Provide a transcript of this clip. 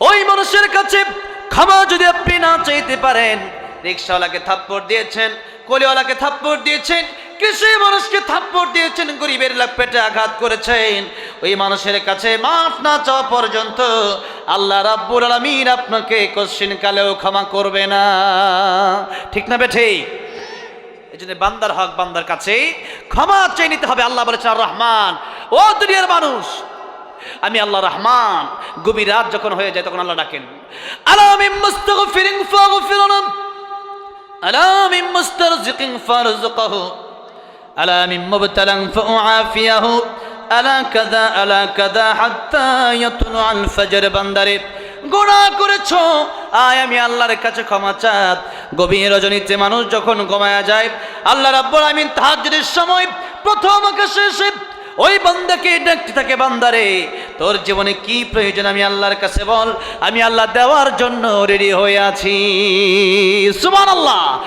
ওই মানুষের কাছে ক্ষমা যদি আপনি না চাইতে পারেন, রিক্সাওয়ালাকে থাপ্পড় দিয়েছেন, কলিওয়ালাকে থাপ্পড় দিয়েছেন, কৃষি মানুষকে থাপ্পড় দিয়েছেন, গরিবের লাভ পেটে আঘাত করেছেন, ওই মানুষের কাছে মাফ না চাওয়া পর্যন্ত আল্লাহ রাব্বুল আলামিন আপনাকে কোশ্চিন কালেও ক্ষমা করবে না। ঠিক না বেঠে? এই জন্য বান্দার হক বান্দার কাছে ক্ষমা চেয়ে নিতে হবে, আল্লাহ বলেছেন রহমান, ও দুনিয়ার মানুষ আমি আল্লাহ রহমান। গভীর রাত যখন হয়ে যায়, তখন আল্লাহ ডাকেন। আলামিন মুস্তাগফিরিন ফাগফিরনা। আলামিন মুস্তারজিকিন ফারজুকহু আলামিন মুবতালান ফাউআফিয়াহু। আলা কাদা আলা কাদা হাত্তা ইয়াতলু আল ফজর। বান্দারে গোনা করেছ। আয় আমি আল্লাহর কাছে ক্ষমা চাপ গভীর রজনীতে মানুষ যখন ঘুমায়া যায়, আল্লাহ রাব্বুল আমিন তাহাজ্জুদের সময় প্রথম আকাশে এসে ওই বান্দাকে ডাকতে থাকে, বান্দারে তোর জীবনে কি প্রয়োজন আমি আল্লাহর কাছে বল? আমি আল্লাহ দেওয়ার জন্য রেডি হয়ে আছি। সুবহানাল্লাহ।